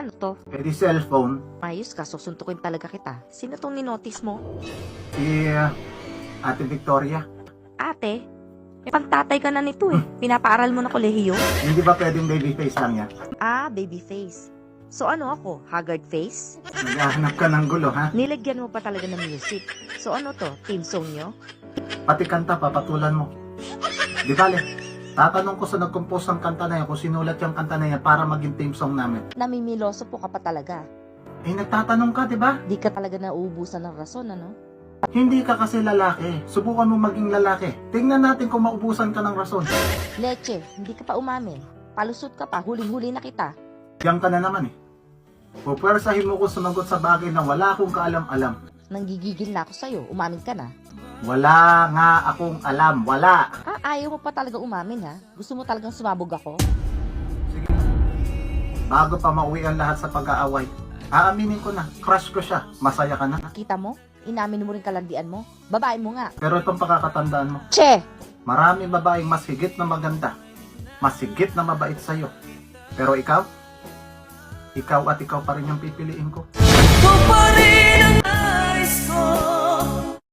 Ano to? Eh di cellphone, Ayos ka, susuntukin talaga kita. Sino tong ninotice mo? si uh, Ate Victoria. Ate, may pantatay ka na nito eh. Pinapaaral mo na kolehiyo? Hindi ba pwedeng baby face lang yan? Ah, baby face. So ano ako, haggard face? Naghahanap ka ng gulo, ha? Nilagyan mo pa talaga ng music. So ano to, team song nyo? Pati kanta, papatulan mo. Di bale, tatanong ko sa nag-compose ng kanta na yan kung sinulat yung kanta na yan para maging theme song namin. Namimiloso po ka pa talaga. Eh, nagtatanong ka, di ba? Di ka talaga nauubusan ng rason, ano? Hindi ka kasi lalaki. Subukan mo maging lalaki. Tingnan natin kung maubusan ka ng rason. Leche, hindi ka pa umamin. Palusot ka pa, huling-huli na kita. Diyan ka na naman eh. Pupwersahin mo ko sumagot sa bagay na wala akong kaalam-alam. Nanggigigil na ako sa'yo, umamin ka na. Wala nga akong alam. Wala. Ah, ayaw mo pa talaga umamin ha? Gusto mo talagang sumabog ako? Sige. Bago pa mauwi ang lahat sa pag-aaway, aaminin ko na, crush ko siya. Masaya ka na. Kita mo? Inamin mo rin kalandian mo? Babae mo nga. Pero itong pakakatandaan mo, Che! maraming babaeng mas higit na maganda, mas higit na mabait sa'yo. Pero ikaw, ikaw at ikaw pa rin yung pipiliin ko. Ikaw pa rin